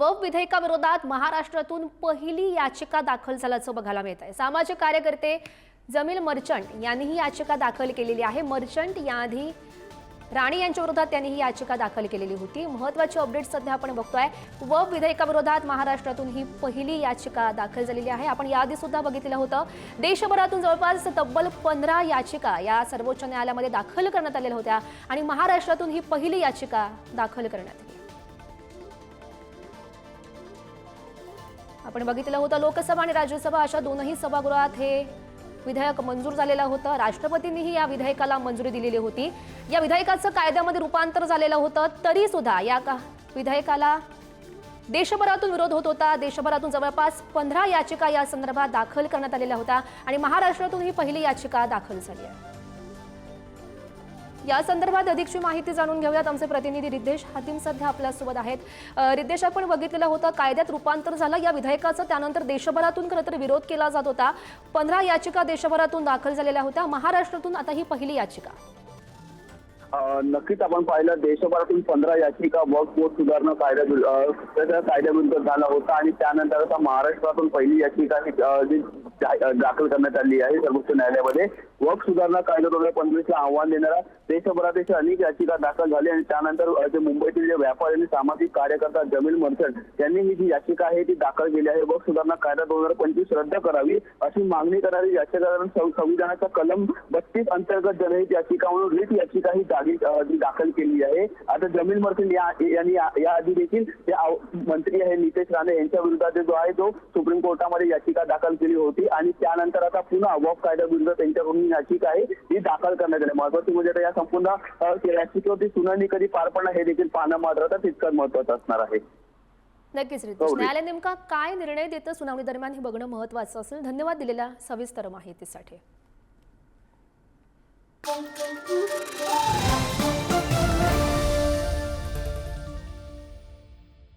वफ विधेयकाविरोधात महाराष्ट्रातून पहिली याचिका दाखल झाल्याचं बघायला मिळत आहे सामाजिक कार्यकर्ते जमील मर्चंट यांनी ही याचिका दाखल केलेली आहे. मर्चंट याआधी राणे यांच्या विरोधात त्यांनी ही याचिका दाखल केलेली होती. महत्वाची अपडेट सध्या आपण बघतोय. वफ विधेयकाविरोधात महाराष्ट्रातून ही पहिली याचिका दाखल झालेली आहे. आपण याआधी सुद्धा बघितलं होतं. देशभरातून जवळपास तब्बल पंधरा याचिका या सर्वोच्च न्यायालयामध्ये दाखल करण्यात आलेल्या होत्या आणि महाराष्ट्रातून ही पहिली याचिका दाखल करण्यात आपण बघितलं होतं लोकसभा आणि राज्यसभा अशा दोनही सभागृहात हे विधेयक मंजूर झालेलं होतं. राष्ट्रपतींनीही या विधेयकाला मंजुरी दिलेली होती. या विधेयकाचं कायद्यामध्ये रूपांतर झालेलं होतं तरी सुद्धा या का विधेयकाला देशभरातून विरोध होत होता. देशभरातून जवळपास पंधरा याचिका या संदर्भात दाखल करण्यात आलेल्या होत्या आणि महाराष्ट्रातून ही पहिली याचिका दाखल झाली आहे. या संदर्भात अधिकची माहिती जाणून घेऊयात. आमचे प्रतिनिधी रिद्धेश हातीम सध्या आपल्यासोबत आहेत. अ, रिद्धेश आपण बघितलेलं होतं कायद्यात रूपांतर झालं. या विधेयकाचं त्यानंतर देशभरातून खरं तर विरोध केला जात होता. पंधरा याचिका देशभरातून दाखल झालेल्या होत्या. महाराष्ट्रातून आता ही पहिली याचिका. नक्कीच आपण पाहिलं देशभरातून पंधरा याचिका वक्फ बोर्ड सुधारणा कायद्या कायद्यानंतर कायद्याविरुद्ध झाला होता आणि त्यानंतर आता महाराष्ट्रातून पहिली याचिका जी दाखल करण्यात आली आहे सर्वोच्च न्यायालयामध्ये. वर्क सुधारणा कायदा दोन हजार पंचवीसला आव्हान देणारा देशभरात अनेक याचिका दाखल झाली आणि त्यानंतर जे मुंबईतील जे व्यापारी आणि सामाजिक कार्यकर्ता जमील मर्चंट यांनी ही जी याचिका आहे ती दाखल केली आहे. वर्क सुधारणा कायदा दोन हजार पंचवीस रद्द करावी अशी मागणी करणारी याचिकाकरण संविधानाचा कलम बत्तीस अंतर्गत जनहित याचिका म्हणून रीट याचिका ही अ, जी दाखल केली आहे. आता जमील मर्चंट या यांनी या- याआधी देखील ते मंत्री आहे नितेश राणे यांच्या विरोधात जो आहे तो सुप्रीम कोर्टामध्ये याचिका दाखल केली होती. आणि त्यानंतर आता पुन्हा वक्फ कायद्याविरुद्ध त्यांच्याकडून ही याचिका आहे ही दाखल करण्यात आली. महत्वाची म्हणजे आता या संपूर्ण याचिकेवरती सुनावणी कधी पार पडणार हे देखील पाहणं मात्र आता तितकंच महत्वाचं असणार आहे. नक्कीच रितेश. हो, न्यायालय नेमका काय निर्णय देतं सुनावणी दरम्यान हे बघणं महत्वाचं असेल. धन्यवाद दिलेल्या सविस्तर माहितीसाठी.